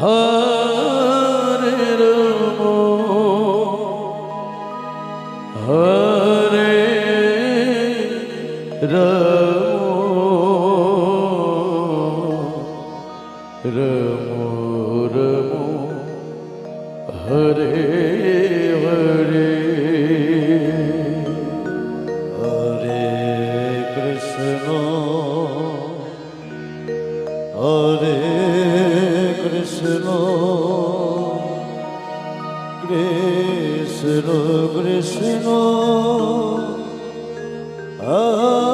Hare ROM Hare ROM ROM ROM Hare Krishna. A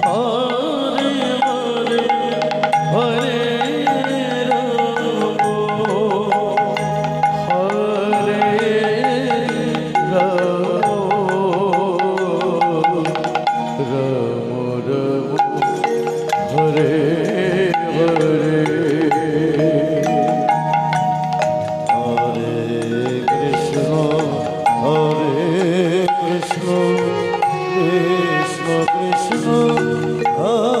Krishna Krishna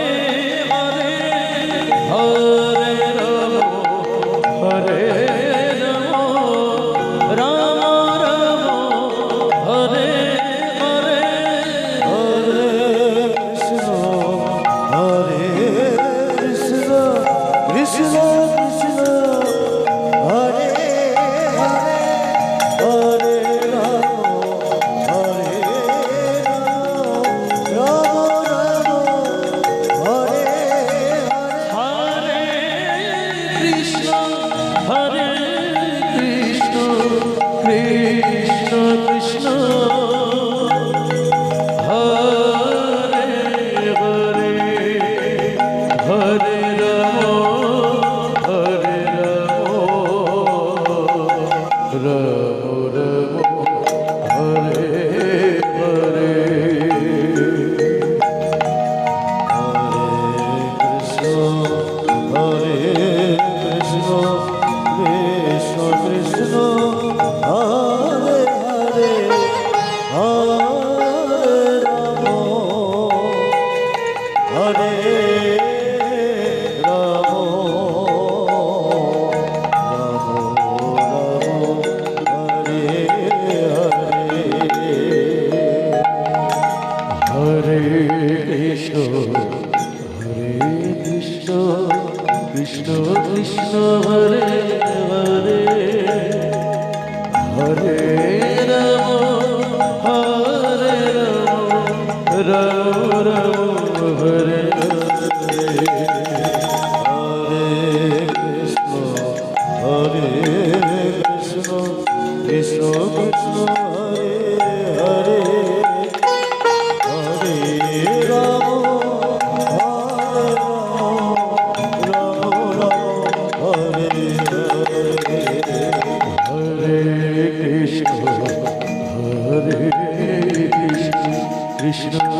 Hare Hare Ram Hare Ram Ram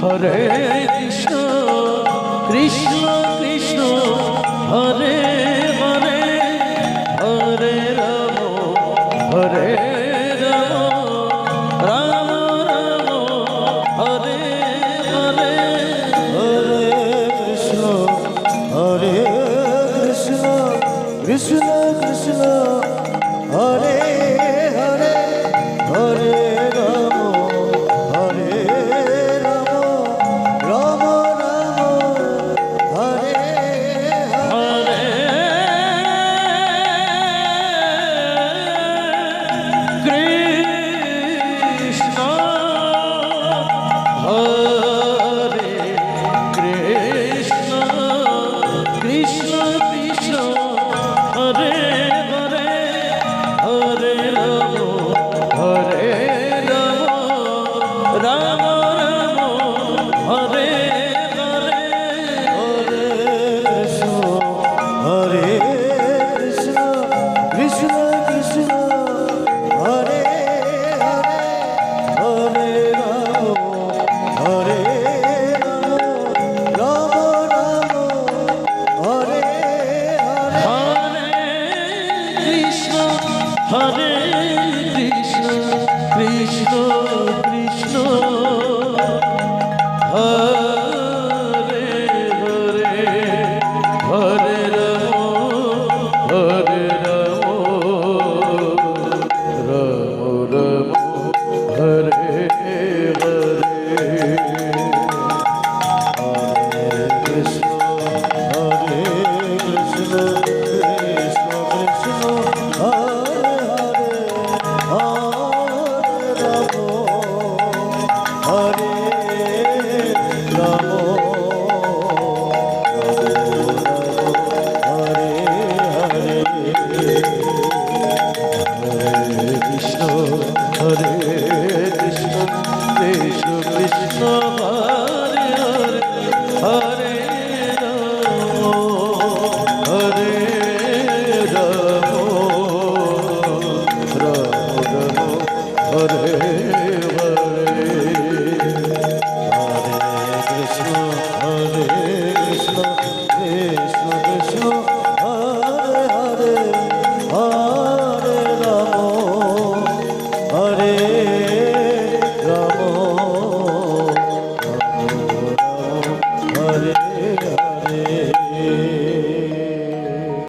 Hare Krishna. This is